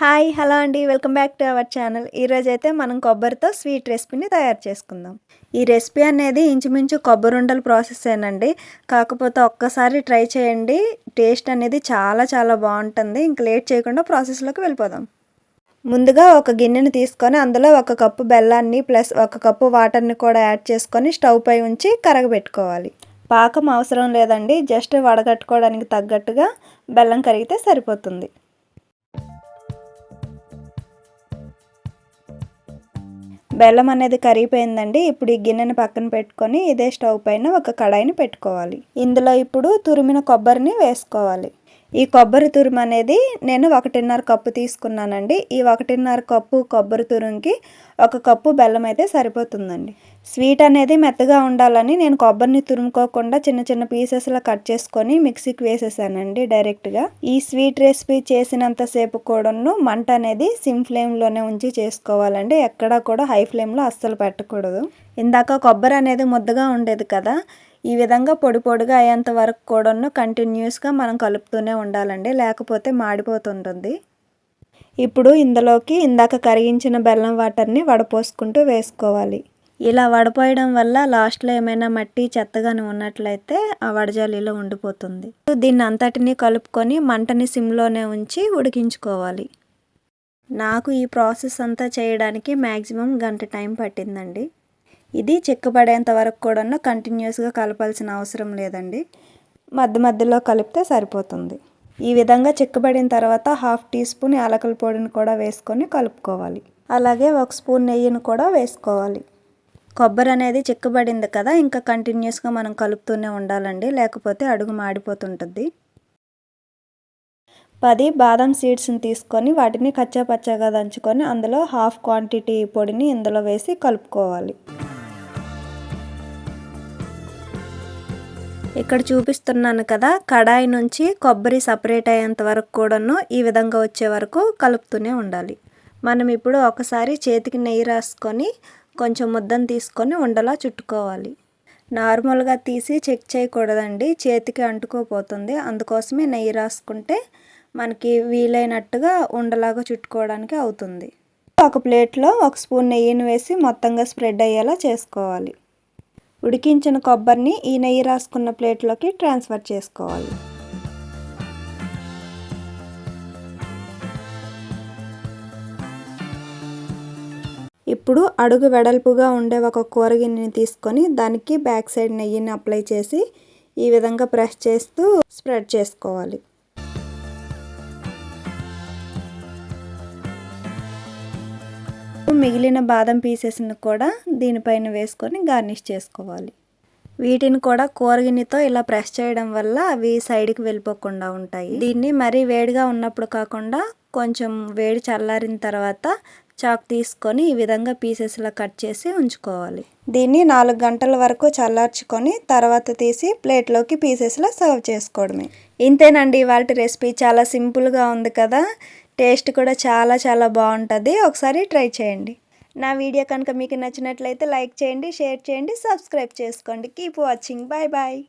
Hi hello అండి. Welcome back to our channel. ఈరోజు అయితే మనం కొబ్బరితో స్వీట్ రెసిపీని తయారు చేసుకుందాం. ఈ రెసిపీ అనేది ఇంచుమించు కొబ్బరి ఉండల ప్రాసెసేనండి కాకపోతే ఒక్కసారి ట్రై చేయండి. టేస్ట్ అనేది చాలా చాలా బాగుంటుంది. ఇంక లేట్ చేయకుండా ప్రాసెస్లోకి వెళ్ళిపోదాం. ముందుగా ఒక గిన్నెని తీసుకొని అందులో ఒక కప్పు బెల్లాన్ని ప్లస్ ఒక కప్పు వాటర్ని కూడా యాడ్ చేసుకొని స్టవ్ పై ఉంచి కరగబెట్టుకోవాలి. పాకం అవసరం లేదండి. జస్ట్ వడగట్టుకోవడానికి తగ్గట్టుగా బెల్లం కరిగితే సరిపోతుంది. బెల్లం అనేది కరిగిపోయిందండి. ఇప్పుడు ఈ గిన్నెని పక్కన పెట్టుకొని ఇదే స్టవ్ పైన ఒక కడాయిని పెట్టుకోవాలి. ఇందులో ఇప్పుడు తురిమిన కొబ్బరిని వేసుకోవాలి. ఈ కొబ్బరి తురుము అనేది నేను ఒకటిన్నర కప్పు తీసుకున్నానండి. ఈ ఒకటిన్నర కప్పు కొబ్బరి తురుముకి ఒక కప్పు బెల్లం అయితే సరిపోతుందండి. స్వీట్ అనేది మెత్తగా ఉండాలని నేను కొబ్బరిని తురుముకోకుండా చిన్న చిన్న పీసెస్లా కట్ చేసుకొని మిక్సీకి వేసేసానండి డైరెక్ట్గా. ఈ స్వీట్ రెసిపీ చేసినంతసేపు కూడాను మంట అనేది సిమ్ ఫ్లేమ్లోనే ఉంచి చేసుకోవాలండి. ఎక్కడా కూడా హై ఫ్లేమ్లో అస్సలు పెట్టకూడదు. ఇందాక కొబ్బరి అనేది ముద్దగా ఉండేది కదా ఈ విధంగా పొడి పొడిగా అయ్యేంత వరకు కూడాను కంటిన్యూస్గా మనం కలుపుతూనే ఉండాలండి. లేకపోతే మాడిపోతుంటుంది. ఇప్పుడు ఇందులోకి ఇందాక కరిగించిన బెల్లం వాటర్ని వడపోసుకుంటూ వేసుకోవాలి. ఇలా వడపోయడం వల్ల లాస్ట్లో ఏమైనా మట్టి చెత్తగానే ఉన్నట్లయితే ఆ వడజాలీలో ఉండిపోతుంది. దీన్ని అంతటినీ కలుపుకొని మంటని సిమ్లోనే ఉంచి ఉడికించుకోవాలి. నాకు ఈ ప్రాసెస్ అంతా చేయడానికి మ్యాక్సిమం గంట టైం పట్టిందండి. ఇది చెక్కబడేంత వరకు కూడా కంటిన్యూస్గా కలపాల్సిన అవసరం లేదండి. మధ్య మధ్యలో కలిపితే సరిపోతుంది. ఈ విధంగా చెక్కబడిన తర్వాత హాఫ్ టీ స్పూన్ యాలకల పొడిని కూడా వేసుకొని కలుపుకోవాలి. అలాగే ఒక స్పూన్ నెయ్యిని కూడా వేసుకోవాలి. కొబ్బరి అనేది చిక్కబడింది కదా ఇంకా కంటిన్యూస్గా మనం కలుపుతూనే ఉండాలండి. లేకపోతే అడుగు మాడిపోతుంటుంది. పది బాదం సీడ్స్ని తీసుకొని వాటిని కచ్చా పచ్చగా దంచుకొని అందులో హాఫ్ క్వాంటిటీ పొడిని ఇందులో వేసి కలుపుకోవాలి. ఇక్కడ చూపిస్తున్నాను కదా కడాయి నుంచి కొబ్బరి సపరేట్ అయ్యేంత వరకు కూడాను ఈ విధంగా వచ్చే వరకు కలుపుతూనే ఉండాలి. మనం ఇప్పుడు ఒకసారి చేతికి నెయ్యి రాసుకొని కొంచెం ముద్దను తీసుకొని ఉండలా చుట్టుకోవాలి. నార్మల్గా తీసి చెక్ చేయకూడదండి చేతికి అంటుకోపోతుంది. అందుకోసమే నెయ్యి రాసుకుంటే మనకి వీలైనట్టుగా ఉండలాగా చుట్టుకోవడానికి అవుతుంది. ఒక ప్లేట్లో ఒక స్పూన్ నెయ్యిని వేసి మొత్తంగా స్ప్రెడ్ అయ్యేలా చేసుకోవాలి. ఉడికించిన కొబ్బరిని ఈ నెయ్యి రాసుకున్న ప్లేట్లోకి ట్రాన్స్ఫర్ చేసుకోవాలి. ఇప్పుడు అడుగు వెడల్పుగా ఉండే ఒక కూరగిన్నెని తీసుకొని దానికి బ్యాక్ సైడ్ నెయ్యిని అప్లై చేసి ఈ విధంగా ప్రెస్ చేస్తూ స్ప్రెడ్ చేసుకోవాలి. మిగిలిన బాదం పీసెస్ని కూడా దీనిపైన వేసుకొని గార్నిష్ చేసుకోవాలి. వీటిని కూడా కూరగిన్నెతో ఇలా ప్రెస్ చేయడం వల్ల అవి సైడ్కి వెళ్ళిపోకుండా ఉంటాయి. దీన్ని మరీ వేడిగా ఉన్నప్పుడు కాకుండా కొంచెం వేడి చల్లారిన తర్వాత చాక్ తీసుకొని ఈ విధంగా పీసెస్లా కట్ చేసి ఉంచుకోవాలి. దీన్ని నాలుగు గంటల వరకు చల్లార్చుకొని తర్వాత తీసి ప్లేట్లోకి పీసెస్లా సర్వ్ చేసుకోవడమే. ఇంతేనండి ఇవాళ రెసిపీ చాలా సింపుల్గా ఉంది కదా. టేస్ట్ కూడా చాలా చాలా బాగుంటుంది. ఒకసారి ట్రై చేయండి. నా వీడియో కనుక మీకు నచ్చినట్లయితే లైక్ చేయండి షేర్ చేయండి సబ్స్క్రైబ్ చేసుకోండి. Keep watching. Bye bye.